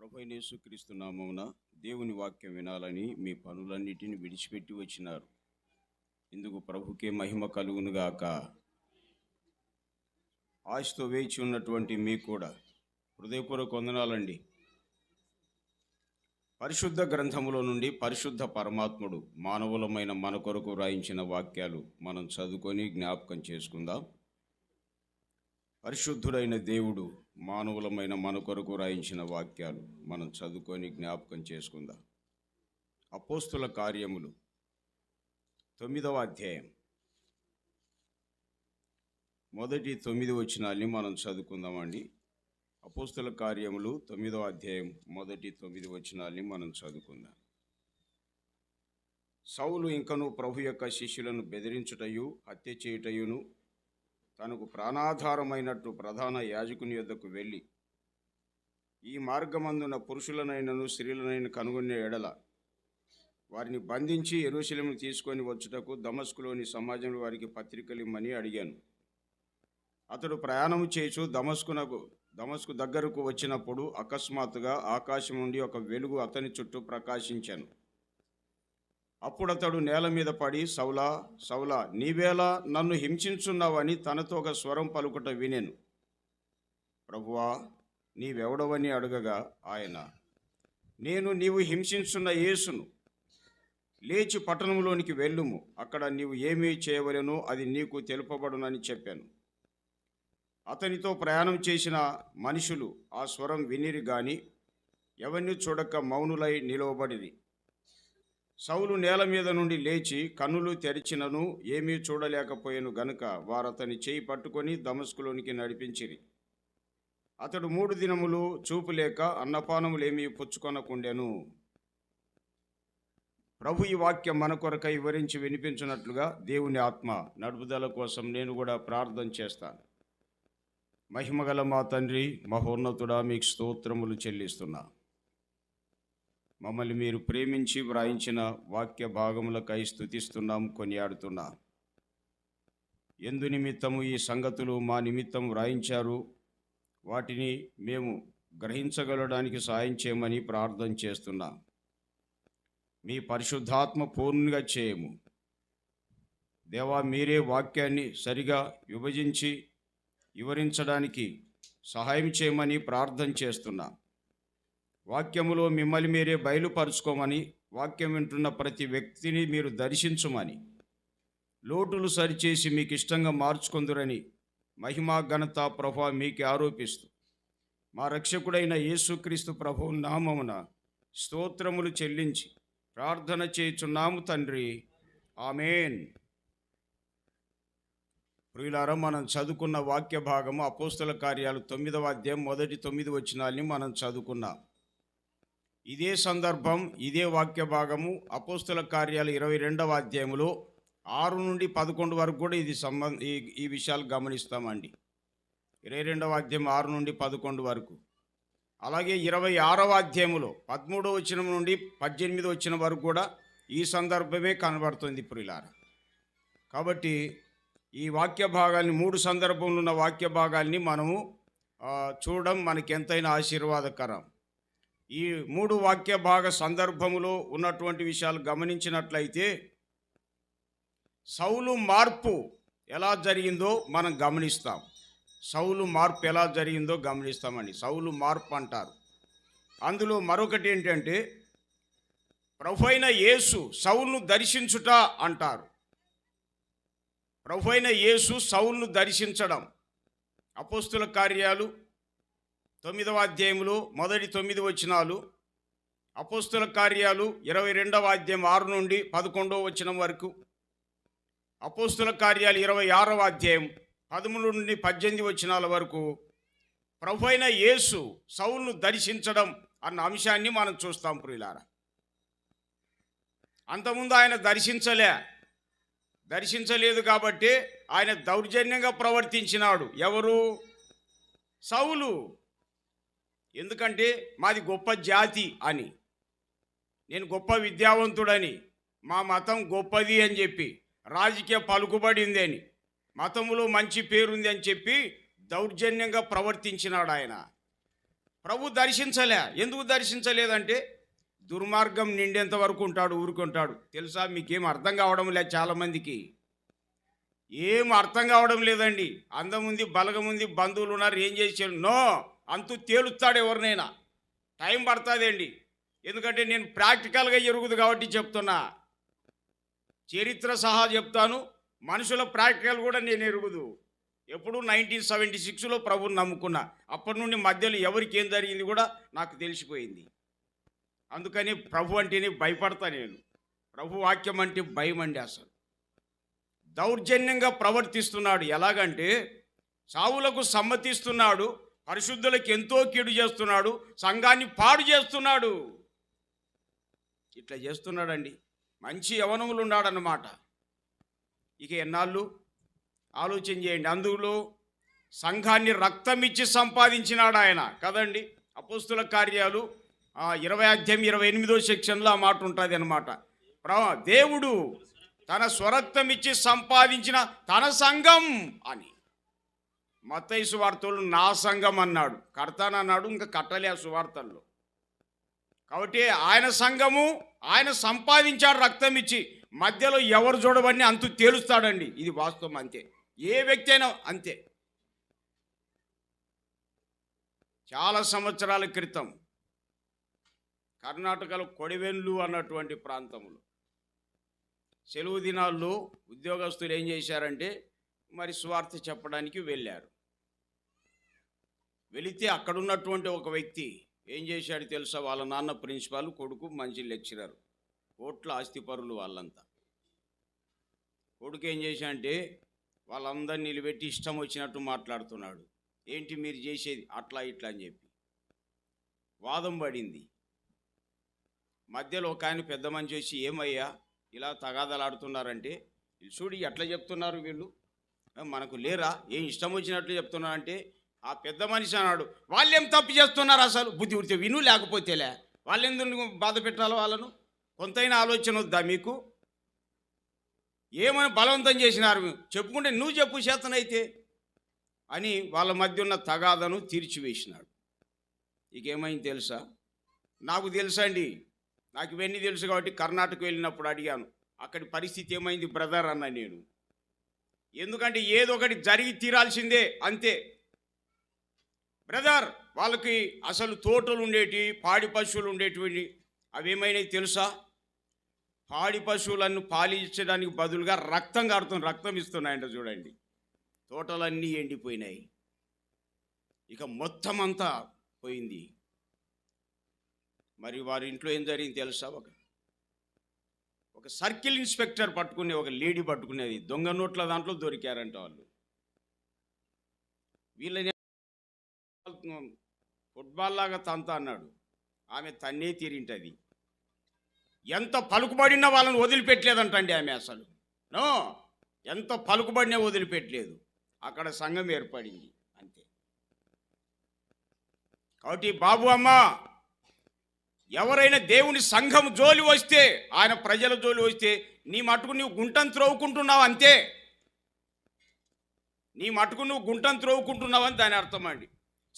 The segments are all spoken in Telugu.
ప్రభు యేసుక్రీస్తు నామమున దేవుని వాక్యం వినాలని మీ పనులన్నిటిని విడిచిపెట్టి వచ్చినారు. ఇందుకు ప్రభుకే మహిమ కలుగునుగాక ఆశతో వేచి ఉన్నటువంటి మీ కూడా హృదయపూర్వక వందనాలండి. పరిశుద్ధ గ్రంథములో నుండి పరిశుద్ధ పరమాత్ముడు మానవులమైన మన కొరకు వ్రాయించిన వాక్యాలు మనం చదువుకొని జ్ఞాపకం చేసుకుందాం. పరిశుద్ధుడైన దేవుడు మానవులమైన మన కొరకు రాయించిన వాక్యాలు మనం చదువుకొని జ్ఞాపకం చేసుకుందాం. అపోస్తుల కార్యములు తొమ్మిదవ అధ్యాయం. మొదటి తొమ్మిది వచ్చినాల్ని మనం చదువుకుందామండి. అపోస్తుల కార్యములు తొమ్మిదవ అధ్యాయం మొదటి తొమ్మిది వచనాల్ని మనం చదువుకుందాం. సౌలు ఇంకను ప్రభు యొక్క శిష్యులను బెదిరించుటయు హత్య చేయుటయును తనకు ప్రాణాధారమైనట్టు ప్రధాన యాజకుని యొద్దకు వెళ్ళి ఈ మార్గమందున పురుషులనైనను స్త్రీలనైన కనుగొనే ఎడల వారిని బంధించి ఎరుశలేము తీసుకొని వచ్చుటకు దమస్కులోని సమాజంలో వారికి పత్రికలు ఇమ్మని అడిగాను. అతడు ప్రయాణం చేసు దమస్కునకు దమస్కు దగ్గరకు వచ్చినప్పుడు అకస్మాత్తుగా ఆకాశం నుండి ఒక వెలుగు అతని చుట్టూ ప్రకాశించాను. అప్పుడు అతడు నేల మీద పడి సౌలా సౌలా నీవేలా నన్ను హింసించున్నావని తనతో ఒక స్వరం పలుకుట వినెను. ప్రభువా నీవెవడవని అడగగా ఆయన నేను నీవు హింసించున్న యేసును. లేచి పట్టణంలోనికి వెళ్ళుము. అక్కడ నీవు ఏమీ చేయవలెనో అది నీకు తెలుపబడునని చెప్పాను. అతనితో ప్రయాణం చేసిన మనుషులు ఆ స్వరం వినిరి గాని ఎవరిని చూడక మౌనులై నిలవబడిరి. సౌలు నేల మీద నుండి లేచి కన్నులు తెరిచినను ఏమీ చూడలేకపోయాను గనుక వారతని చేయి పట్టుకొని దమస్కులోనికి నడిపించిరి. అతడు మూడు దినములు చూపులేక అన్నపానములేమీ పుచ్చుకొనకుండెను. ప్రభు ఈ వాక్యం మన కొరకై వివరించి వినిపించినట్లుగా దేవుని ఆత్మ నడుపుదల కోసం నేను కూడా ప్రార్థన చేస్తాను. మహిమగల మా తండ్రి మహోన్నతుడా మీకు స్తోత్రములు చెల్లిస్తున్నాను మమ్మల్ని మీరు ప్రేమించి వ్రాయించిన వాక్య భాగములకై స్థుతిస్తున్నాం కొనియాడుతున్నాం ఎందు నిమిత్తము ఈ సంగతులు మా నిమిత్తం వ్రాయించారు వాటిని మేము గ్రహించగలడానికి సాయం చేయమని ప్రార్థన చేస్తున్నాం. మీ పరిశుద్ధాత్మ పూర్ణంగా చేయము. దేవా మీరే వాక్యాన్ని సరిగా విభజించి వివరించడానికి సహాయం చేయమని ప్రార్థన చేస్తున్నాం. వాక్యములో మిమ్మల్ని మీరే బయలుపరుచుకోమని వాక్యం వింటున్న ప్రతి వ్యక్తిని మీరు దర్శించుమని. లోటులు సరిచేసి మీకు ఇష్టంగా మార్చుకుందురని మహిమా ఘనత ప్రభా మీకు ఆరోపిస్తూ. మా రక్షకుడైన యేసుక్రీస్తు ప్రభు నామమున స్తోత్రములు చెల్లించి ప్రార్థన చేయుచున్నాము తండ్రి. ఆమెన్. ప్రియులారా మనం చదువుకున్న వాక్య భాగము అపోస్తుల కార్యాలు తొమ్మిదవ అధ్యాయం మొదటి తొమ్మిది వచనాల్ని మనం చదువుకున్నాం. ఇదే సందర్భం ఇదే వాక్య భాగము అపోస్తుల కార్యాలు ఇరవై రెండవ అధ్యాయంలో ఆరు నుండి పదకొండు వరకు కూడా ఇది సంబంధ ఈ ఈ విషయాలు గమనిస్తామండి. ఇరవై రెండవ అధ్యాయం ఆరు నుండి పదకొండు వరకు. అలాగే ఇరవై ఆరవ అధ్యాయంలో పదమూడవ వచ్చిన నుండి పద్దెనిమిది వచ్చిన వరకు కూడా ఈ సందర్భమే కనబడుతుంది ప్రిలార కాబట్టి ఈ వాక్య భాగాల్ని మూడు సందర్భంలో ఉన్న వాక్య భాగాల్ని మనము చూడడం మనకి ఎంతైనా ఆశీర్వాదకరం. ఈ మూడు వాక్య భాగ సందర్భములో ఉన్నటువంటి విషయాలు గమనించినట్లయితే సౌలు మార్పు ఎలా జరిగిందో మనం గమనిస్తాం. సౌలు మార్పు ఎలా జరిగిందో గమనిస్తామని సౌలు మార్పు అంటారు. అందులో మరొకటి ఏంటంటే ప్రభు యేసు సౌలును దర్శించుట అంటారు. ప్రభు యేసు సౌలును దర్శించడం అపోస్తుల కార్యాలు తొమ్మిదవ అధ్యాయంలో మొదటి తొమ్మిది వచనాలు అపోస్తుల కార్యాలు ఇరవై రెండవ అధ్యాయం ఆరు నుండి పదకొండవ వచనం వరకు. అపోస్తుల కార్యాలు ఇరవై ఆరవ అధ్యాయం పదమూడు నుండి పద్దెనిమిది వచనాల వరకు. ప్రభు అయిన యేసు సౌల్ను దర్శించడం అన్న అంశాన్ని మనం చూస్తాం ప్రియులారా. అంతకుముందు ఆయన దర్శించలే దర్శించలేదు కాబట్టి ఆయన దౌర్జన్యంగా ప్రవర్తించినాడు. ఎవరు? సౌలు. ఎందుకంటే మాది గొప్ప జాతి అని. నేను గొప్ప విద్యావంతుడని మా మతం గొప్పది అని చెప్పి రాజకీయ పలుకుబడింది అని. మతములో మంచి పేరుంది అని చెప్పి దౌర్జన్యంగా ప్రవర్తించినాడు ఆయన. ప్రభు దర్శించలే. ఎందుకు దర్శించలేదంటే దుర్మార్గం నిండేంత వరకు ఉంటాడు ఊరుకుంటాడు. తెలుసా? మీకేం అర్థం కావడం లేదు చాలామందికి. ఏం అర్థం కావడం లేదండి. అందముంది బలగముంది బంధువులు ఉన్నారు ఏం చేసాడు నో! అంతు తేలుస్తాడు ఎవరినైనా. టైం పడుతుందండి ఎందుకంటే నేను ప్రాక్టికల్గా ఎరుగుదు కాబట్టి చెప్తున్నా. చరిత్ర సహా చెప్తాను. మనుషుల ప్రాక్టికల్ కూడా నేను ఎరుగుదు. ఎప్పుడు నైన్టీన్ సెవెంటీ సిక్స్లో ప్రభుని నమ్ముకున్నా. అప్పటి నుండి మధ్యలో ఎవరికి ఏం జరిగింది కూడా నాకు తెలిసిపోయింది. అందుకని ప్రభు అంటేనే భయపడతా నేను. ప్రభు వాక్యం అంటే భయం అండి అసలు. దౌర్జన్యంగా ప్రవర్తిస్తున్నాడు. ఎలాగంటే సావులకు సమ్మతిస్తున్నాడు. పరిశుద్ధులకు ఎంతో కీడు చేస్తున్నాడు సంఘాన్ని పాడు చేస్తున్నాడు. ఇట్లా చేస్తున్నాడండి. మంచి యవనములు ఉన్నాడన్నమాట. ఇక ఎన్నాళ్ళు? ఆలోచన చేయండి. అందులో సంఘాన్ని రక్తం ఇచ్చి సంపాదించినాడు ఆయన. కదండి? అపోస్తుల కార్యాలు ఇరవై అధ్యాయం ఇరవై ఎనిమిదో సెక్షన్లో ఆ మాట ఉంటుంది అనమాట దేవుడు తన స్వరక్తం ఇచ్చి సంపాదించిన తన సంఘం అని. మత్తయి సువార్తలు నా సంఘం అన్నాడు. కడతానన్నాడు ఇంకా కట్టలే ఆ సువార్తల్లో. కాబట్టి ఆయన సంఘము ఆయన సంపాదించాడు రక్తం ఇచ్చి మధ్యలో ఎవరు చూడవని అంతు తేలుస్తాడండి. ఇది వాస్తవం అంతే. ఏ వ్యక్తి అయినా అంతే. చాలా సంవత్సరాల క్రితం కర్ణాటకలో కొడివెన్లు అన్నటువంటి ప్రాంతంలో సెలవు దినాల్లో ఉద్యోగస్తులు ఏం చేశారంటే మరి స్వార్థ చెప్పడానికి వెళ్ళారు. వెళితే అక్కడున్నటువంటి ఒక వ్యక్తి ఏం చేశాడు తెలుసా? వాళ్ళ నాన్న ప్రిన్సిపాల్ కొడుకు మంచి లెక్చరర్. కోట్ల ఆస్తిపరులు వాళ్ళంతా. కొడుకు ఏం చేశాడంటే వాళ్ళందరినీ నిలబెట్టి ఇష్టం వచ్చినట్టు మాట్లాడుతున్నాడు. ఏంటి మీరు చేసేది? అట్లా ఇట్లా అని చెప్పి. వాదం పడింది. మధ్యలో ఒక ఆయన పెద్ద మనిషి వచ్చి ఏమయ్యా ఇలా తగాదలాడుతున్నారంటే చూడు ఎట్లా చెప్తున్నారు వీళ్ళు? మనకు లేరా? ఏం ఇష్టం వచ్చినట్లు చెప్తున్నారంటే ఆ పెద్ద మనిషి అన్నాడు వాళ్ళేం తప్పు చేస్తున్నారు అసలు? బుద్ధి ఉడితే విను లేకపోతేలే. వాళ్ళెందుకు బాధ పెట్టాలో వాళ్ళను? కొంతైనా ఆలోచన వద్దా మీకు? ఏమని బలవంతం చేసినారు? చెప్పుకుంటే నువ్వు చెప్పు చేతనైతే అని వాళ్ళ మధ్య ఉన్న తగాదను తీర్చివేసినాడు. ఇకేమైంది తెలుసా? నాకు తెలుసా అండి నాకు ఇవన్నీ తెలుసు కాబట్టి కర్ణాటక వెళ్ళినప్పుడు అడిగాను. అక్కడి పరిస్థితి ఏమైంది బ్రదర్ అన్న నేను. ఎందుకంటే ఏదో ఒకటి జరిగి తీరాల్సిందే అంతే. బ్రదర్ వాళ్ళకి అసలు తోటలు ఉండేటి పాడి పశువులు ఉండేటివి అవేమైనాయి తెలుసా? పాడి పశువులను పాలించడానికి బదులుగా రక్తం కడుతుంది రక్తం ఇస్తున్నాయంట చూడండి. తోటలన్నీ ఎండిపోయినాయి. ఇక మొత్తం అంతా పోయింది. మరి వారి ఇంట్లో ఏం జరిగింది తెలుసా? ఒక ఒక సర్కిల్ ఇన్స్పెక్టర్ పట్టుకునే ఒక లేడీ పట్టుకునేది. దొంగ నోట్ల దాంట్లో దొరికారంట వాళ్ళు. వీళ్ళని ఫుట్బాల్ లాగా తంత అన్నాడు. ఆమె తన్నే తీరింటది. ఎంత పలుకుబడినా వాళ్ళని వదిలిపెట్టలేదంటండి ఆమె అసలు. నో ఎంత పలుకుబడినా వదిలిపెట్టలేదు. అక్కడ సంఘం ఏర్పడింది. అంతే. కాబట్టి బాబు అమ్మ ఎవరైనా దేవుని సంఘం జోలి వస్తే ఆయన ప్రజల జోలి వస్తే నీ మటుకు నువ్వు గుంటను త్రోవుకుంటున్నావు అంతే. నీ మటుకు నువ్వు గుంటను త్రోవుకుంటున్నావు అని దాని అర్థం అండి.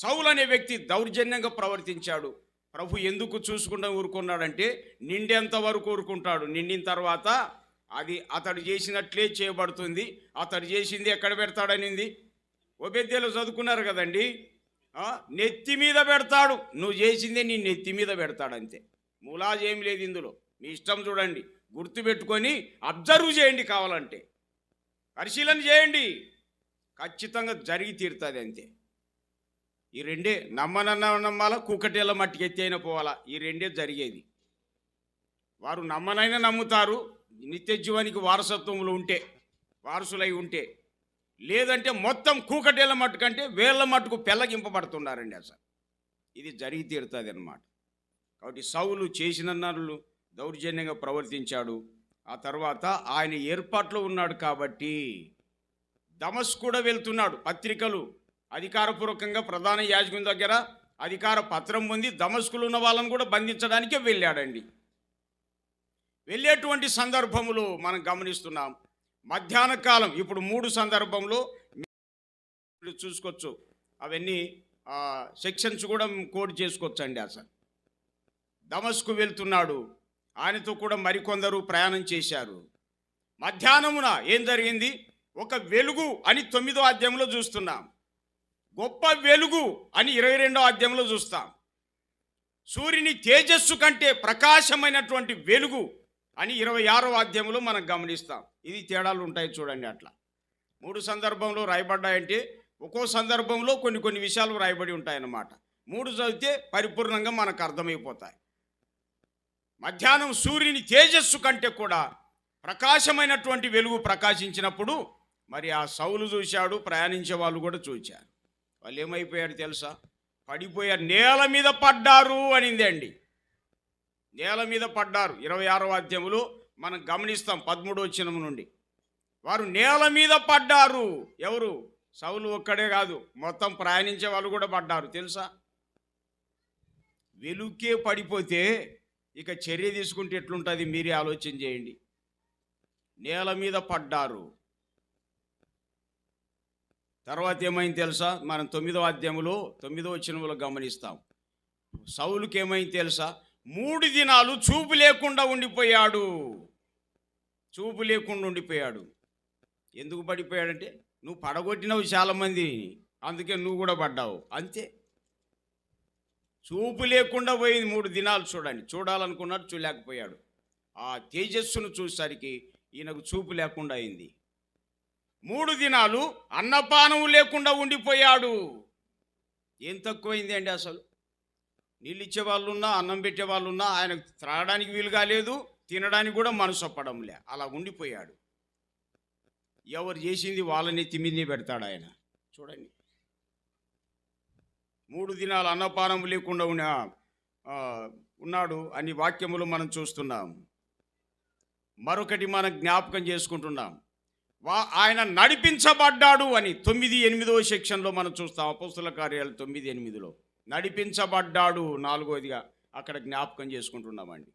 సౌలు అనే వ్యక్తి దౌర్జన్యంగా ప్రవర్తించాడు. ప్రభు ఎందుకు చూసుకుంటూ ఊరుకున్నాడంటే నిండేంత వరకు ఊరుకుంటాడు. నిండిన తర్వాత అది అతడు చేసినట్లే చేయబడుతుంది. అతడు చేసింది ఎక్కడ పెడతాడనింది? ఒబెద్దెలు చదువుకున్నారు కదండి. నెత్తి మీద పెడతాడు. నువ్వు చేసిందే నీ నెత్తి మీద పెడతాడంతే. మూలాజ్ ఏం లేదు ఇందులో. మీ ఇష్టం చూడండి. గుర్తుపెట్టుకొని అబ్జర్వ్ చేయండి కావాలంటే. పరిశీలన చేయండి. ఖచ్చితంగా జరిగి తీరుతుంది అంతే ఈ రెండే నమ్మనన్న నమ్మాలా కూకటేళ్ళ మట్టికి ఎత్తి అయినా పోవాలా? ఈ రెండే జరిగేది. వారు నమ్మనైనా నమ్ముతారు నిత్య జీవానికి వారసత్వంలో ఉంటే వారసులై ఉంటే. లేదంటే మొత్తం కూకటేళ్ళ మట్టుకంటే వేళ్ళ మట్టుకు పెళ్ళగింపబడుతున్నారండి అసలు. ఇది జరిగి తీరుతుంది అనమాట కాబట్టి సౌలు చేసినన్నలు దౌర్జన్యంగా ప్రవర్తించాడు. ఆ తర్వాత ఆయన ఏర్పాట్లో ఉన్నాడు కాబట్టి దమస్ కూడా వెళ్తున్నాడు పత్రికలు. అధికారపూర్వకంగా ప్రధాన యాజకుని దగ్గర అధికార పత్రం పొంది దమస్కులు ఉన్న వాళ్ళని కూడా బంధించడానికే వెళ్ళాడండి. వెళ్ళేటువంటి సందర్భములు మనం గమనిస్తున్నాం మధ్యాహ్న కాలం ఇప్పుడు మూడు సందర్భంలో చూసుకోవచ్చు అవన్నీ సెక్షన్స్ కూడా కోడ్ చేసుకోవచ్చండి అసలు దమస్కు వెళ్తున్నాడు ఆయనతో కూడా మరికొందరు ప్రయాణం చేశారు. మధ్యాహ్నమున ఏం జరిగింది? ఒక వెలుగు అని తొమ్మిదో అధ్యాయంలో చూస్తున్నాం. గొప్ప వెలుగు అని ఇరవై రెండో అధ్యాయంలో చూస్తాం. సూర్యుని తేజస్సు కంటే ప్రకాశమైనటువంటి వెలుగు అని ఇరవై ఆరో అధ్యాయంలో మనం గమనిస్తాం. ఇది తేడాలు ఉంటాయి చూడండి అట్లా. మూడు సందర్భంలో రాయబడ్డాయంటే ఒక్కో సందర్భంలో కొన్ని కొన్ని విషయాలు రాయబడి ఉంటాయన్నమాట. మూడు చదివితే పరిపూర్ణంగా మనకు అర్థమైపోతాయి. మధ్యాహ్నం సూర్యుని తేజస్సు కంటే కూడా ప్రకాశమైనటువంటి వెలుగు ప్రకాశించినప్పుడు మరి ఆ సౌలు చూశాడు ప్రయాణించే వాళ్ళు కూడా చూశారు. వాళ్ళు ఏమైపోయారు తెలుసా? పడిపోయారు. నేల మీద పడ్డారు అనింది అండి. నేల మీద పడ్డారు. ఇరవై ఆరో అధ్యాయంలో మనం గమనిస్తాం పదమూడు చినము నుండి. వారు నేల మీద పడ్డారు. ఎవరు? సౌలు ఒక్కడే కాదు. మొత్తం ప్రయాణించే వాళ్ళు కూడా పడ్డారు. తెలుసా? వెలుకే పడిపోతే ఇక చర్య తీసుకుంటే ఎట్లుంటుంది? మీరే ఆలోచన చేయండి. నేల మీద పడ్డారు. తర్వాత ఏమైంది తెలుసా? మనం తొమ్మిదో అధ్యాయంలో తొమ్మిదో వచనంలో గమనిస్తాం. సౌలుకి ఏమైంది తెలుసా? మూడు దినాలు చూపు లేకుండా ఉండిపోయాడు. చూపు లేకుండా ఉండిపోయాడు. ఎందుకు పడిపోయాడంటే నువ్వు పడగొట్టినవు చాలామంది అందుకే నువ్వు కూడా పడ్డావు. అంతే. చూపు లేకుండా పోయింది మూడు దినాలు చూడండి. చూడాలనుకున్నాడు చూడలేకపోయాడు. ఆ తేజస్సును చూసేసరికి ఈయనకు చూపు లేకుండా అయింది. మూడు దినాలు అన్నపానము లేకుండా ఉండిపోయాడు. ఏం తక్కువైంది అండి అసలు? నీళ్ళు ఇచ్చే వాళ్ళు ఉన్నా అన్నం పెట్టే వాళ్ళున్నా ఆయనకు త్రాగడానికి వీలు కాలేదు తినడానికి కూడా మనసు ఒప్పడంలే. అలా ఉండిపోయాడు. ఎవరు చేసింది వాళ్ళని తిమ్మిని పెడతాడు ఆయన. చూడండి. మూడు దినాలు అన్నపానం లేకుండా ఉన్న ఉన్నాడు అని వాక్యములు మనం చూస్తున్నాం. మరొకటి మనం జ్ఞాపకం చేసుకుంటున్నాం. వా ఆయన నడిపించబడ్డాడు అని తొమ్మిది ఎనిమిదో సెక్షన్లో మనం చూస్తాం అపోస్తుల కార్యాలు తొమ్మిది ఎనిమిదిలో. నడిపించబడ్డాడు నాలుగోదిగా అక్కడ జ్ఞాపకం చేసుకుంటున్నామండి.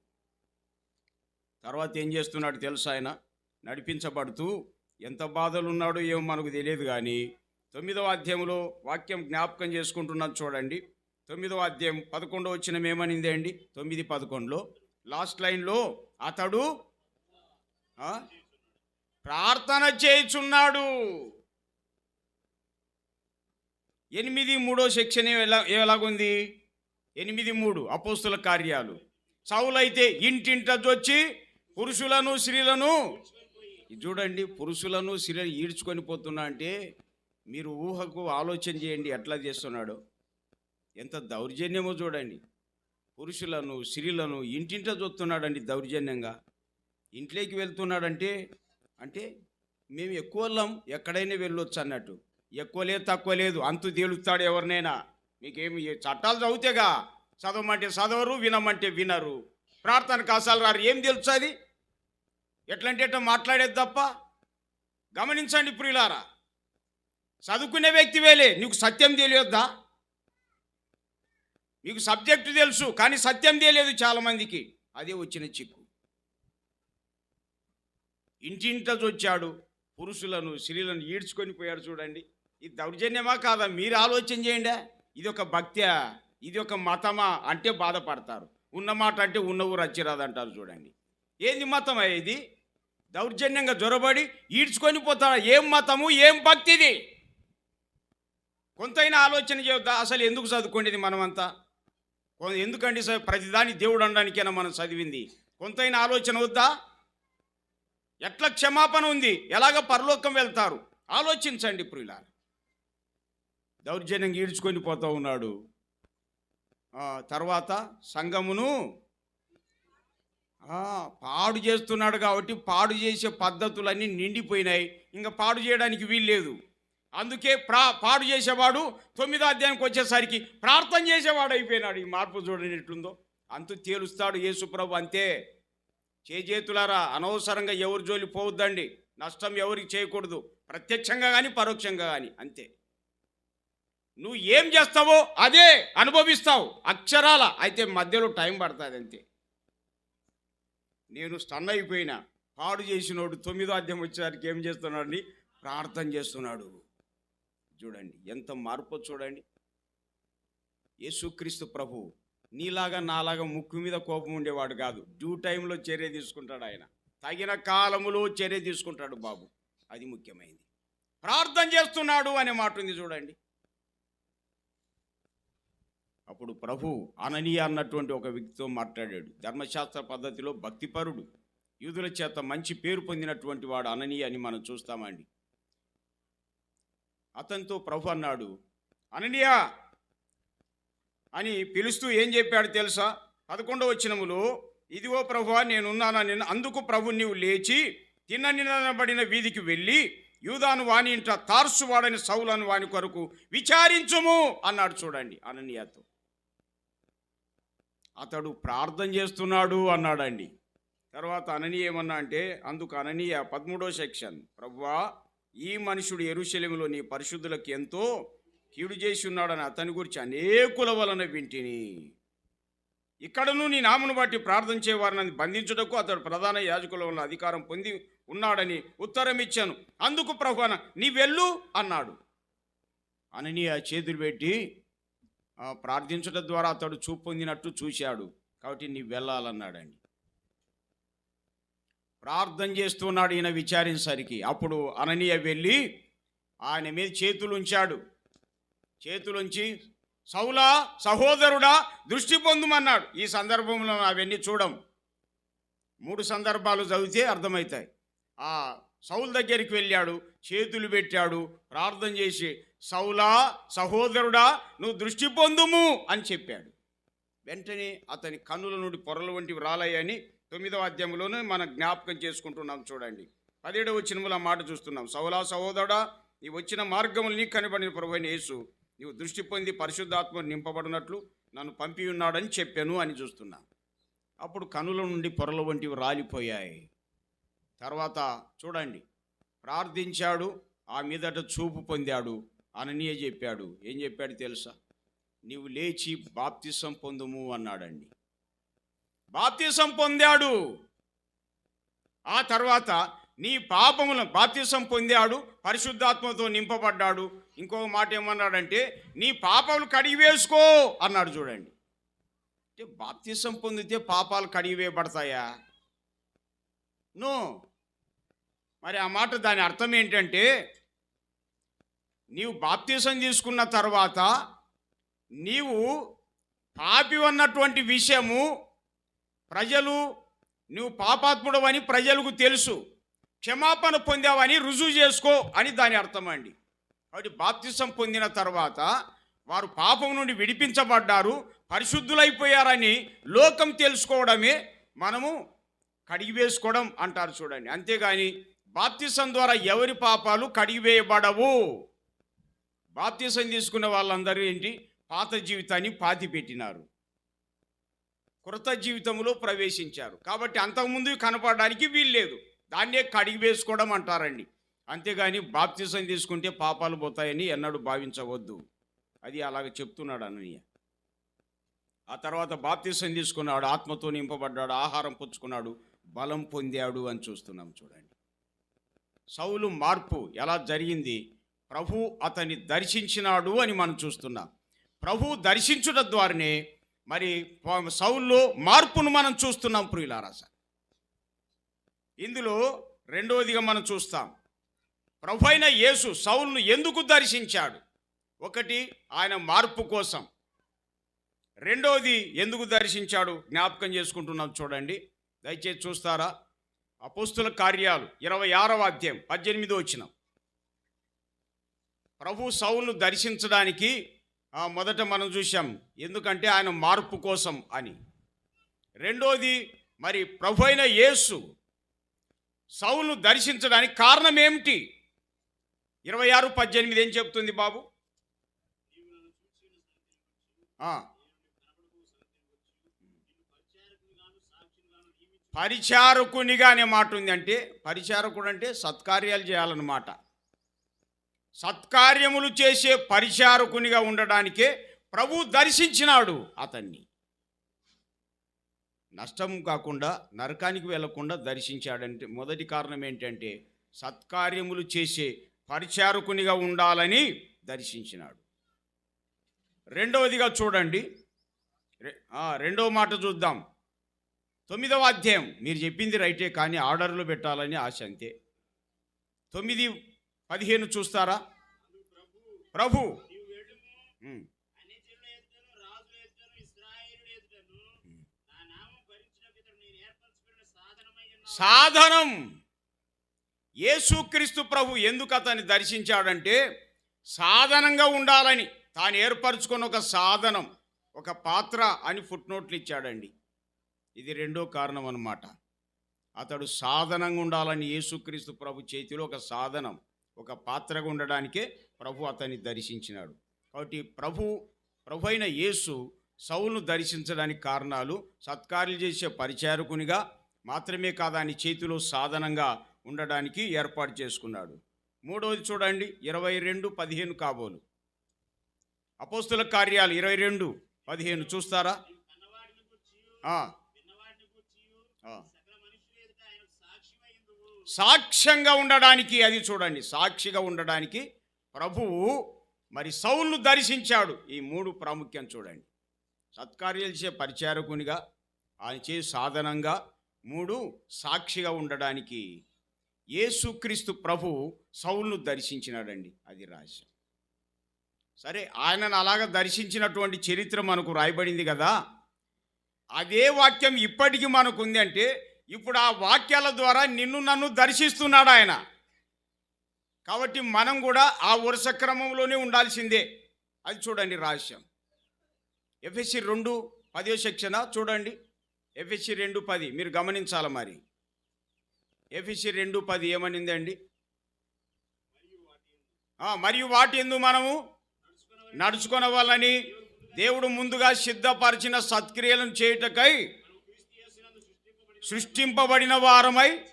తర్వాత ఏం చేస్తున్నాడు తెలుసు ఆయన? నడిపించబడుతూ ఎంత బాధలు ఉన్నాడో ఏమో మనకు తెలియదు కానీ తొమ్మిదవ అధ్యాయంలో వాక్యం జ్ఞాపకం చేసుకుంటున్నాం చూడండి. తొమ్మిదవ అధ్యాయం పదకొండో వచ్చిన ఏమనింది అండి తొమ్మిది పదకొండులో. లాస్ట్ లైన్లో అతడు ప్రార్థన చేయుచున్నాడు. ఎనిమిది మూడో సెక్షన్ ఎలా ఎలాగుంది? ఎనిమిది మూడు అపోస్తుల కార్యాలు. సౌలైతే ఇంటింట వచ్చి పురుషులను స్త్రీలను ఇది చూడండి పురుషులను స్త్రీలను ఈడ్చుకొని పోతున్నా అంటే మీరు ఊహకు ఆలోచన చేయండి ఎట్లా చేస్తున్నాడు. ఎంత దౌర్జన్యమో చూడండి. పురుషులను స్త్రీలను ఇంటింట చూస్తున్నాడండి దౌర్జన్యంగా. ఇంట్లోకి వెళ్తున్నాడంటే అంటే మేము ఎక్కువ వాళ్ళం ఎక్కడైనా వెళ్ళొచ్చు అన్నట్టు. ఎక్కువ లేదు తక్కువ లేదు అంతు తేలుస్తాడు ఎవరినైనా. మీకేమి చట్టాలు చదివితేగా చదవమంటే చదవరు వినమంటే వినరు. ప్రార్థనకు అసలు రారు ఏం తెలుసు అది? ఎట్లంటే ఎట్లా మాట్లాడేది తప్ప? గమనించండి ప్రియులారా. చదువుకునే వ్యక్తి వేలే నీకు సత్యం తెలియొద్దా? మీకు సబ్జెక్టు తెలుసు కానీ సత్యం తెలియదు చాలామందికి. అదే వచ్చిన చిక్కు. ఇంటింట వచ్చాడు పురుషులను స్త్రీలను ఈడ్చుకొని పోయాడు చూడండి. ఇది దౌర్జన్యమా కాదా? మీరు ఆలోచన చేయండి. ఇది ఒక భక్త్యా ఇది ఒక మతమా అంటే బాధపడతారు. ఉన్న మాట అంటే ఉన్న ఊరు అచ్చిరాదు అంటారు చూడండి. ఏంది మతం ఇది? దౌర్జన్యంగా జొరబడి ఈడ్చుకొని పోతారా ఏం మతము? ఏం భక్తిది కొంతైనా ఆలోచన చేయొద్దా? అసలు ఎందుకు చదువుకోండి మనమంతా? ఎందుకండి సార్? ప్రతిదాని దేవుడు అనడానికైనా మనం చదివింది. కొంతైనా ఆలోచన వద్దా? ఎట్లా క్షమాపణ ఉంది? ఎలాగ పరలోకం వెళ్తారు? ఆలోచించండి ఇప్పుడు ఇలా. దౌర్జన్యం ఈడ్చుకొని పోతూ ఉన్నాడు. తర్వాత సంఘమును పాడు చేస్తున్నాడు కాబట్టి పాడు చేసే పద్ధతులన్నీ నిండిపోయినాయి. ఇంకా పాడు చేయడానికి వీల్లేదు. అందుకే ప్రా పాడు చేసేవాడు తొమ్మిదో అధ్యాయానికి వచ్చేసరికి ప్రార్థన చేసేవాడు అయిపోయినాడు. ఈ మార్పు చూడండి ఎట్లుందో. అంతు తేలుస్తాడు యేసుప్రభు అంతే. చేజేతులారా అనవసరంగా ఎవరి జోలి పోవద్దండి. నష్టం ఎవరికి చేయకూడదు. ప్రత్యక్షంగా కానీ పరోక్షంగా కానీ అంతే. నువ్వు ఏం చేస్తావో అదే అనుభవిస్తావు. అక్షరాల అయితే మధ్యలో టైం పడుతుంది అంతే. నేను స్టన్ అయిపోయినా. పాడు చేసినోడు తొమ్మిదో అధ్యాయం వచ్చేసరికి ఏం చేస్తున్నాడని ప్రార్థన చేస్తున్నాడు. చూడండి ఎంత మార్పు చూడండి. యేసుక్రీస్తు ప్రభు నీలాగా నాలాగా ముక్కు మీద కోపం ఉండేవాడు కాదు. డ్యూ టైంలో చర్య తీసుకుంటాడు ఆయన. తగిన కాలములో చర్య తీసుకుంటాడు బాబు. అది ముఖ్యమైనది ప్రార్థన చేస్తున్నాడు అనే మాట ఉంది చూడండి. అప్పుడు ప్రభు అననీయ అన్నటువంటి ఒక వ్యక్తితో మాట్లాడాడు. ధర్మశాస్త్ర పద్ధతిలో భక్తిపరుడు. యూదుల చేత మంచి పేరు పొందినటువంటి వాడు అననీయ అని మనం చూస్తామండి. అతనితో ప్రభు అన్నాడు అననీయ అని పిలుస్తూ ఏం చెప్పాడు తెలుసా? పదకొండవ వచనములో ఇదిగో ప్రభు నేనున్నానని అందుకు ప్రభు నీవు లేచి తిన్న నిలబడిన వీధికి వెళ్ళి యూదాను వాని ఇంట తార్సు వాడని సౌలను వాని కొరకు విచారించుము అన్నాడు చూడండి అనన్యతో. అతడు ప్రార్థన చేస్తున్నాడు అన్నాడండి. తర్వాత అననీయ ఏమన్నా అంటే అందుకు అననీయ పదమూడో సెక్షన్ ప్రభువా ఈ మనుషుడు ఎరుశలేములో నీ పరిశుద్ధులకు ఎంతో కీడు చేసి ఉన్నాడని అతని గురించి అనేకుల వలన వింటిని. ఇక్కడను నీ నామను బట్టి ప్రార్థన చేయవారిని బంధించుటకు అతడు ప్రధాన యాజకుల వల్ల అధికారం పొంది ఉన్నాడని ఉత్తరం ఇచ్చాను. అందుకు ప్రభువన నీ వెళ్ళు అన్నాడు. అననీయ చేతులు పెట్టి ప్రార్థించడం ద్వారా అతడు చూపు పొందినట్టు చూశాడు. కాబట్టి నీ వెళ్ళాలన్నాడండి. ప్రార్థన చేస్తున్నాడు ఈయన విచారించరికి. అప్పుడు అననీయ వెళ్ళి ఆయన మీద చేతులు ఉంచాడు. చేతులుంచి సౌలా సహోదరుడా దృష్టి పొందుమన్నాడు. ఈ సందర్భంలో అవన్నీ చూడం. మూడు సందర్భాలు చదివితే అర్థమవుతాయి. ఆ సౌల్ దగ్గరికి వెళ్ళాడు చేతులు పెట్టాడు ప్రార్థన చేసి సౌలా సహోదరుడా నువ్వు దృష్టి పొందుము అని చెప్పాడు. వెంటనే అతని కన్నుల నుండి పొరల వంటివి రాలయ్యని తొమ్మిదవ అధ్యాయంలోనే మనం జ్ఞాపకం చేసుకుంటున్నాం చూడండి. పదిహేడవ వచ్చినముల మాట చూస్తున్నాం. సౌలా సహోదరుడా ఈ వచ్చిన మార్గములు నీకు కనబడిన ప్రభువైన యేసు నీవు దృష్టి పొంది పరిశుద్ధాత్మ నింపబడినట్లు నన్ను పంపి ఉన్నాడని చెప్పాను అని చూస్తున్నా. అప్పుడు కనుల నుండి పొరల వంటివి రాలిపోయాయి. తర్వాత చూడండి ప్రార్థించాడు ఆ మీదట చూపు పొందాడు అననీయ చెప్పాడు. ఏం చెప్పాడు తెలుసా? నీవు లేచి బాప్తిసం పొందుము అన్నాడండి. బాప్తిసం పొందాడు. ఆ తర్వాత నీ పాపములను బాప్తిసం పొందాడు పరిశుద్ధాత్మతో నింపబడ్డాడు ఇంకో మాట ఏమన్నాడంటే నీ పాపాలు కడిగి వేసుకో అన్నాడు చూడండి. అంటే బాప్తిసం పొందితే పాపాలు కడిగివేయబడతాయా నో. మరి ఆ మాట దాని అర్థం ఏంటంటే నీవు బాప్తీసం తీసుకున్న తర్వాత నీవు పాపి అన్నటువంటి విషయము ప్రజలు నువ్వు పాపాత్ముడవని ప్రజలకు తెలుసు. క్షమాపణ పొందావని రుజువు చేసుకో అని దాని అర్థం అండి. కాబట్టి బాప్తిసం పొందిన తర్వాత వారు పాపం నుండి విడిపించబడ్డారు పరిశుద్ధులైపోయారని లోకం తెలుసుకోవడమే మనము కడిగి వేసుకోవడం అంటారు చూడండి. అంతేగాని బాప్తిసం ద్వారా ఎవరి పాపాలు కడిగివేయబడవు? బాప్తిసం తీసుకున్న వాళ్ళందరూ ఏంటి? పాత జీవితాన్ని పాతి పెట్టినారు కృత జీవితంలో ప్రవేశించారు. కాబట్టి అంతకుముందు కనపడడానికి వీల్లేదు. దాన్నే కడిగి వేసుకోవడం అంటారండి. అంతేగాని బాప్తిజం తీసుకుంటే పాపాలు పోతాయని ఎన్నడూ భావించవద్దు. అది అలాగ చెప్తున్నాడు అననీయ ఆ తర్వాత బాప్తిసం తీసుకున్నాడు ఆత్మతో నింపబడ్డాడు ఆహారం పుచ్చుకున్నాడు బలం పొందాడు అని చూస్తున్నాం చూడండి. సౌలు మార్పు ఎలా జరిగింది? ప్రభు అతన్ని దర్శించినాడు అని మనం చూస్తున్నాం. ప్రభు దర్శించుట ద్వారానే మరి సౌల్లో మార్పును మనం చూస్తున్నాం ప్రియులారా సార్. ఇందులో రెండవదిగా మనం చూస్తాం. ప్రభు అయిన యేసు సౌల్ను ఎందుకు దర్శించాడు? ఒకటి ఆయన మార్పు కోసం. రెండవది ఎందుకు దర్శించాడు? జ్ఞాపకం చేసుకుంటున్నాం చూడండి. దయచేసి చూస్తారా? అపోస్తుల కార్యాలు ఇరవై ఆరవ అధ్యాయం పద్దెనిమిది వచ్చిన ప్రభు సౌల్ను దర్శించడానికి మొదట మనం చూసాం ఎందుకంటే ఆయన మార్పు కోసం అని. రెండోది మరి ప్రభు అయిన యేసు సౌల్ను దర్శించడానికి కారణం ఏమిటి? ఇరవై ఆరు పద్దెనిమిది ఏం చెప్తుంది బాబు? పరిచారకునిగా అనే మాట ఉంది అంటే పరిచారకుడు అంటే సత్కార్యాలు చేయాలన్నమాట. సత్కార్యములు చేసే పరిచారకునిగా ఉండడానికే ప్రభు దర్శించినాడు అతన్ని. నష్టం కాకుండా నరకానికి వెళ్ళకుండా దర్శించాడంటే మొదటి కారణం ఏంటంటే సత్కార్యములు చేసే పరిచారకునిగా ఉండాలని దర్శించినాడు. రెండవదిగా చూడండి. రెండవ మాట చూద్దాం. తొమ్మిదవ అధ్యాయం. మీరు చెప్పింది రైటే కానీ ఆర్డర్లు పెట్టాలని ఆశ అంతే. తొమ్మిది పదిహేను చూస్తారా? ప్రభు. సాధనం. యేసుక్రీస్తు ప్రభు ఎందుకు అతన్ని దర్శించాడంటే సాధనంగా ఉండాలని తాను ఏర్పరచుకున్న ఒక సాధనం ఒక పాత్ర అని ఫుట్నోట్లు ఇచ్చాడండి. ఇది రెండో కారణం అన్నమాట. అతడు సాధనంగా ఉండాలని యేసుక్రీస్తు ప్రభు చేతిలో ఒక సాధనం ఒక పాత్రగా ఉండడానికే ప్రభు అతన్ని దర్శించినాడు. కాబట్టి ప్రభు ప్రభు అయిన యేసు సౌలును దర్శించడానికి కారణాలు సత్కార్యాలు చేసే పరిచారకునిగా మాత్రమే కాదు ఆయన చేతిలో సాధనంగా ఉండడానికి ఏర్పాటు చేసుకున్నాడు. మూడవది చూడండి ఇరవై రెండు పదిహేను కాబోలు. అపోస్తుల కార్యాలు ఇరవై రెండు పదిహేను చూస్తారా? సాక్ష్యంగా ఉండడానికి అది చూడండి సాక్షిగా ఉండడానికి ప్రభువు మరి సౌల్ను దర్శించాడు. ఈ మూడు ప్రాముఖ్యం చూడండి. సత్కార్యాలు చేసే పరిచారకునిగా ఆయన చేసి సాధనంగా మూడు సాక్షిగా ఉండడానికి యేసుక్రీస్తు ప్రభు సౌలును దర్శించినాడండి. అది రహస్యం. సరే ఆయనను అలాగ దర్శించినటువంటి చరిత్ర మనకు రాయబడింది కదా. అదే వాక్యం ఇప్పటికీ మనకు ఉంది అంటే ఇప్పుడు ఆ వాక్యాల ద్వారా నిన్ను నన్ను దర్శిస్తున్నాడు ఆయన. కాబట్టి మనం కూడా ఆ వరుస క్రమంలోనే ఉండాల్సిందే. అది చూడండి రహస్యం. ఎఫ్ఎస్సి రెండు పదో సెక్షన్? చూడండి. ఎఫ్ఎస్సి రెండు పది. మీరు గమనించాలి మరి? ఎఫిసి రెండు పది ఏమనింది అండి మరియు వాటి ఎందు మనము నడుచుకున్న వాళ్ళని దేవుడు ముందుగా సిద్ధపరిచిన సత్క్రియలను చేయుటకై సృష్టింపబడిన వారమై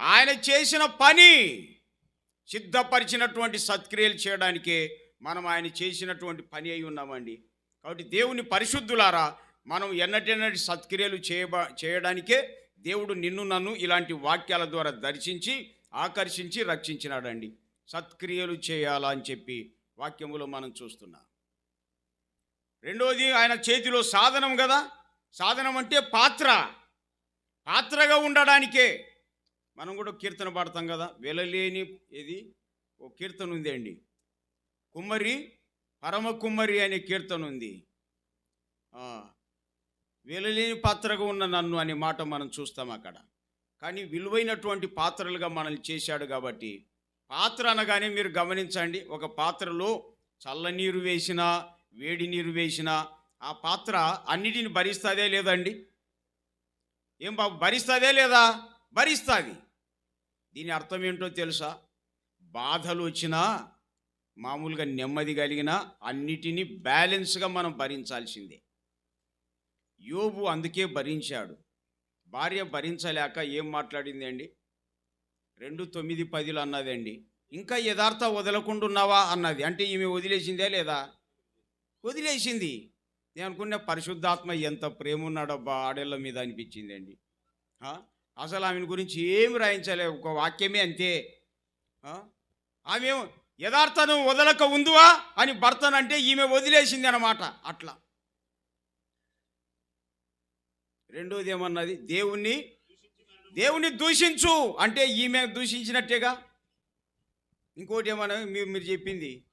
ఆయన చేసిన పని సిద్ధపరిచినటువంటి సత్క్రియలు చేయడానికే మనం ఆయన చేసినటువంటి పని అయి ఉన్నామండి. కాబట్టి దేవుని పరిశుద్ధులారా మనం ఎన్నటెన్నటి సత్క్రియలు చేయబ చేయడానికే దేవుడు నిన్ను నన్ను ఇలాంటి వాక్యాల ద్వారా దర్శించి ఆకర్షించి రక్షించినాడండి. సత్క్రియలు చేయాలా అని చెప్పి వాక్యములో మనం చూస్తున్నాం. రెండోది ఆయన చేతిలో సాధనం కదా? సాధనం అంటే పాత్ర. పాత్రగా ఉండడానికే. మనం కూడా కీర్తన పాడతాం కదా? వెలలేని ఇది ఓ కీర్తన ఉంది అండి. కుమ్మరి పరమ కుమ్మరి అనే కీర్తన ఉంది. విలులేని పాత్రగా ఉన్న నన్ను అనే మాట మనం చూస్తాం అక్కడ. కానీ విలువైనటువంటి పాత్రలుగా మనల్ని చేశాడు కాబట్టి పాత్ర అనగానే మీరు గమనించండి ఒక పాత్రలో చల్లనీరు వేసినా వేడి నీరు వేసినా ఆ పాత్ర అన్నిటిని భరిస్తుందే లేదండి? ఏం బాబు భరిస్తుందే లేదా? భరిస్తుంది. దీని అర్థం ఏంటో తెలుసా? బాధలు వచ్చినా మామూలుగా నెమ్మది కలిగిన అన్నిటినీ బ్యాలెన్స్గా మనం భరించాల్సిందే. యోబు అందుకే భరించాడు. భార్య భరించలేక ఏం మాట్లాడింది అండి రెండు తొమ్మిది పదిలు అన్నదండి. ఇంకా యథార్థ వదలకుండున్నావా అన్నది. అంటే ఈమె వదిలేసిందే లేదా? వదిలేసింది. నేను అనుకున్న పరిశుద్ధాత్మ ఎంత ప్రేమ ఉన్నాడబ్బా ఆడేళ్ళ మీద అనిపించిందండి. అసలు ఆమెను గురించి ఏమి రాయించలే ఒక వాక్యమే అంతే. ఆమె యథార్థను వదలక ఉందువా అని భర్తనంటే ఈమె వదిలేసింది అన్నమాట అట్లా. రెండోది ఏమన్నది దేవుణ్ణి దేవుణ్ణి దూషించు అంటే ఈమె దూషించినట్టేగా? ఇంకోటి ఏమన్నా మీరు మీరు చెప్పింది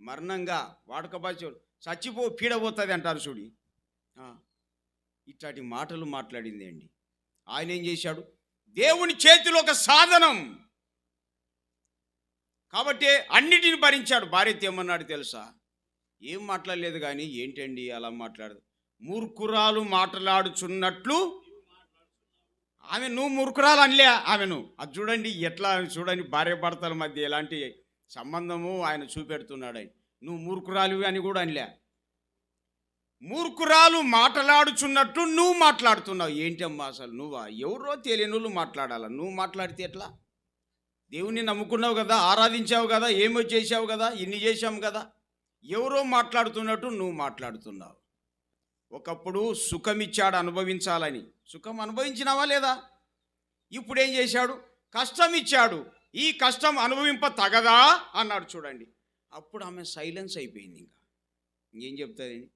మరణంగా వాడుక భాష చచ్చిపో పీడబోతుంది అంటారు చూడి. ఇట్లాంటి మాటలు మాట్లాడింది అండి ఆయన ఏం చేశాడు? దేవుని చేతిలో ఒక సాధనం. కాబట్టి అన్నిటిని భరించాడు. భార్య ఏమన్నాడు తెలుసా? ఏం మాట్లాడలేదు కానీ ఏంటండి అలా మాట్లాడదు? మూర్ఖురాలు మాట్లాడుచున్నట్లు ఆమె నువ్వు మూర్ఖురాలు అనలే ఆమెను. అది చూడండి ఎట్లా చూడండి భార్య భర్తల మధ్య ఎలాంటి సంబంధము ఆయన చూపెడుతున్నాడు. నువ్వు మూర్ఖురాలు అని కూడా అనలే. మూర్ఖురాలు మాట్లాడుచున్నట్టు నువ్వు మాట్లాడుతున్నావు. ఏంటమ్మా అసలు నువ్వా? ఎవరో తెలియని వాళ్ళు మాట్లాడాలా? నువ్వు మాట్లాడితే ఎట్లా? దేవుణ్ణి నమ్ముకున్నావు కదా ఆరాధించావు కదా ఏమో చేసావు కదా ఇన్ని చేశాం కదా. ఎవరో మాట్లాడుతున్నట్టు నువ్వు మాట్లాడుతున్నావు. ఒకప్పుడు సుఖమిచ్చాడు అనుభవించాలని. సుఖం అనుభవించినావా లేదా? ఇప్పుడు ఏం చేశాడు? కష్టం ఇచ్చాడు ఈ కష్టం అనుభవింప తగదా? అన్నాడు చూడండి. అప్పుడు ఆమె సైలెన్స్ అయిపోయింది ఇంకా. ఇంకేం చెప్తుంది?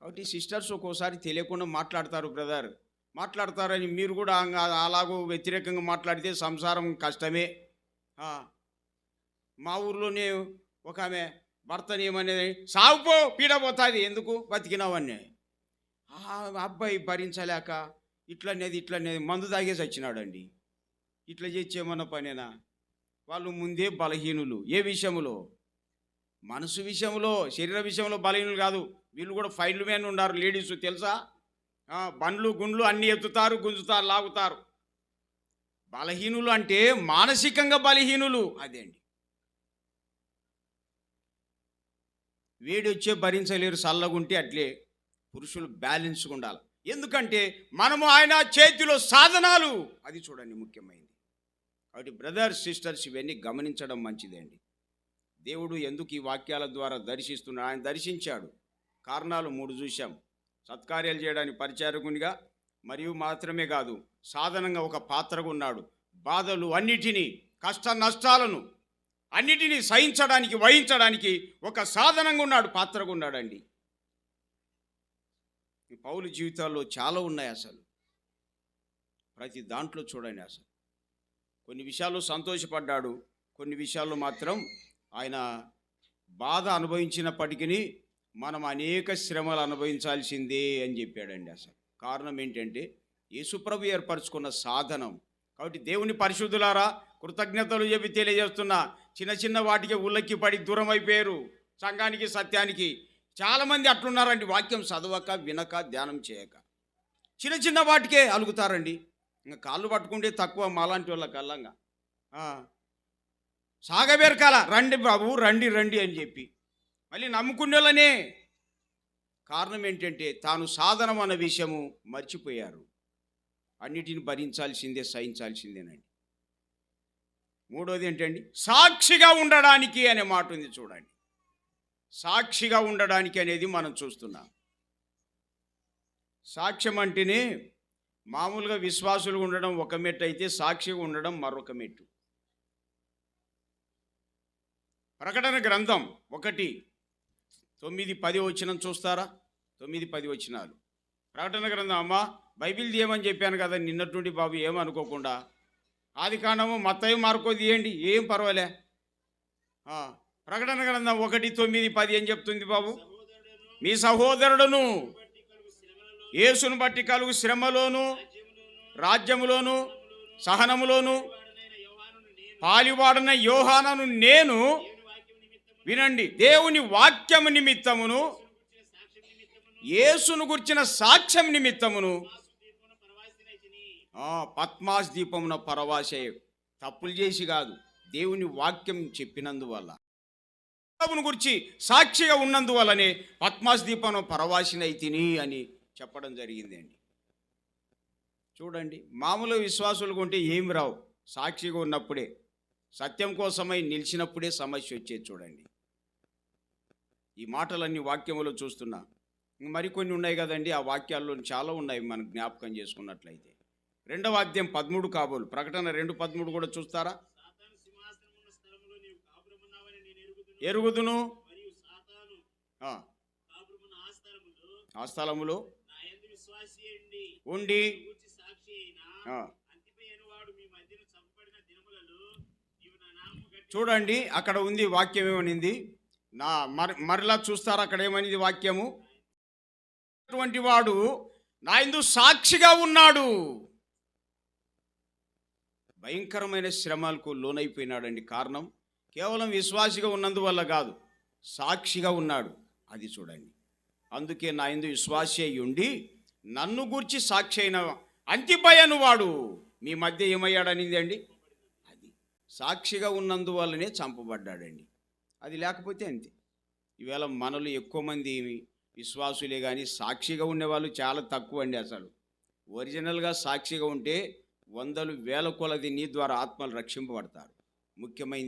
కాబట్టి సిస్టర్స్ ఒక్కోసారి తెలియకుండా మాట్లాడతారు బ్రదర్. మాట్లాడతారని మీరు కూడా అలాగో అలాగూ వ్యతిరేకంగా మాట్లాడితే సంసారం కష్టమే. మా ఊర్లోనే ఒక ఆమె భర్తని ఏమనేది సాగుపో పీడపోతుంది ఎందుకు బతికినావన్నీ అబ్బాయి భరించలేక ఇట్లనేది ఇట్లనేది మందు తాగేసి వచ్చినాడండి. ఇట్లా చేసేమన్న పనేనా? వాళ్ళు ముందే బలహీనులు. ఏ విషయంలో? మనసు విషయంలో శరీర విషయంలో బలహీనులు కాదు. వీళ్ళు కూడా ఫైల్ మ్యాన్ ఉన్నారు లేడీస్ తెలుసా? బండ్లు గుండ్లు అన్నీ ఎత్తుతారు గుంజుతారు లాగుతారు. బలహీనులు అంటే మానసికంగా బలహీనులు. అదే అండి. వేడి వచ్చే భరించలేరు చల్లగుంటే అట్లే. పురుషులు బ్యాలెన్స్గా ఉండాలి. ఎందుకంటే మనము ఆయన చేతిలో సాధనాలు. అది చూడండి ముఖ్యమైనది. కాబట్టి బ్రదర్స్ సిస్టర్స్ ఇవన్నీ గమనించడం మంచిదండి. దేవుడు ఎందుకు ఈ వాక్యాల ద్వారా దర్శిస్తున్నాడు? ఆయన దర్శించాడు. కారణాలు మూడు చూశాం. సత్కార్యాలు చేయడానికి పరిచారకునిగా మరియు మాత్రమే కాదు సాధనంగా ఒక పాత్రగా ఉన్నాడు. బాధలు అన్నిటినీ కష్ట నష్టాలను అన్నిటినీ సహించడానికి వహించడానికి ఒక సాధనంగా ఉన్నాడు పాత్రగా ఉన్నాడండి. ఈ పౌలు జీవితాల్లో చాలా ఉన్నాయి అసలు. ప్రతి దాంట్లో చూడండి అసలు. కొన్ని విషయాల్లో సంతోషపడ్డాడు కొన్ని విషయాల్లో మాత్రం ఆయన బాధ అనుభవించినప్పటికీ మనం అనేక శ్రమలు అనుభవించాల్సిందే అని చెప్పాడండి అసలు. కారణం ఏంటంటే యేసుప్రభు ఏర్పరచుకున్న సాధనం. కాబట్టి దేవుని పరిశుద్ధులారా కృతజ్ఞతలు చెప్పి తెలియజేస్తున్న చిన్న చిన్న వాటికి ఉల్లక్కి పడి దూరం అయిపోయారు. సంఘానికి సత్యానికి చాలామంది అట్లున్నారండి. వాక్యం చదవక వినక ధ్యానం చేయక. చిన్న చిన్న వాటికే అలుగుతారండి. ఇంకా కాళ్ళు పట్టుకుంటే తక్కువ మాలాంటి వాళ్ళ కల్లంగా సాగబేరకాల రండి బాబు రండి రండి అని చెప్పి. మళ్ళీ నమ్ముకునే వాళ్ళనే కారణం ఏంటంటే తాను సాధనం అన్న విషయము మర్చిపోయారు. అన్నిటిని భరించాల్సిందే సహించాల్సిందేనండి. మూడోది ఏంటండి? సాక్షిగా ఉండడానికి అనే మాట ఉంది చూడండి. సాక్షిగా ఉండడానికి అనేది మనం చూస్తున్నాం. సాక్ష్యం అంటేనే మామూలుగా విశ్వాసులు ఉండడం ఒక మెట్టు అయితే సాక్షిగా ఉండడం మరొక మెట్టు. ప్రకటన గ్రంథం ఒకటి తొమ్మిది పది వచ్చినం చూస్తారా? తొమ్మిది పది వచ్చినాలు ప్రకటన గ్రంథం అమ్మా బైబిల్ తీయమని చెప్పాను కదా నిన్నటి నుండి బాబు ఏమనుకోకుండా. ఆది కాండము మత్తయి మార్కో తీయండి ఏం పర్వాలే. ప్రకటన గ్రంథం ఒకటి తొమ్మిది పది ఏం చెప్తుంది బాబు? మీ సహోదరుడును యేసును బట్టి కలుగు శ్రమలోను రాజ్యములోను సహనములోను నేను పాలివాడన యోహానను నేను వినండి. దేవుని వాక్యము నిమిత్తమును యేసును గుర్చిన సాక్ష్యం నిమిత్తమును పద్మాస్ దీపమున పరవాసే తప్పులు చేసి కాదు. దేవుని వాక్యం చెప్పినందువల్ల. ప్రభువును గురించి సాక్షిగా ఉన్నందువల్లనే పద్మాస్ దీపం పరవాసినైతిని అని చెప్పడం జరిగిందండి. చూడండి మామూలు విశ్వాసులు ఉంటే ఏమి రావు. సాక్షిగా ఉన్నప్పుడే సత్యం కోసమై నిలిచినప్పుడే సమస్య వచ్చేది చూడండి. ఈ మాటలన్నీ వాక్యములో చూస్తున్నా. మరికొన్ని ఉన్నాయి కదండి ఆ వాక్యాల్లో చాలా ఉన్నాయి మనం జ్ఞాపకం చేసుకున్నట్లయితే. రెండవ వాద్యం పదమూడు కాబోలు ప్రకటన రెండు పదమూడు కూడా చూస్తారా? నా నామము గట్టి చూడండి అక్కడ ఉంది వాక్యం ఏమనింది? నా మరి మరలా చూస్తారా అక్కడ ఏమనింది వాక్యము? అటువంటి వాడు నా ఇందు సాక్షిగా ఉన్నాడు. భయంకరమైన శ్రమలకు లోనైపోయినాడండి కారణం? కేవలం విశ్వాసిగా ఉన్నందువల్ల కాదు సాక్షిగా ఉన్నాడు. అది చూడండి. అందుకే నా ఇందు విశ్వాసి అయి ఉండి నన్ను గూర్చి సాక్షి అయిన అంతిపయను వాడు. మీ మధ్య ఏమయ్యాడనింది అండి? అది. సాక్షిగా ఉన్నందువల్లనే చంపబడ్డాడండి. అది లేకపోతే అంతే. ఈవేళ మనలు ఎక్కువ మంది విశ్వాసులే కానీ సాక్షిగా ఉండేవాళ్ళు చాలా తక్కువ అండి అసలు. ఒరిజినల్గా సాక్షిగా ఉంటే వందలు వేల కొలది నీ ద్వారా ఆత్మలు రక్షింపబడతారు. ముఖ్యమైన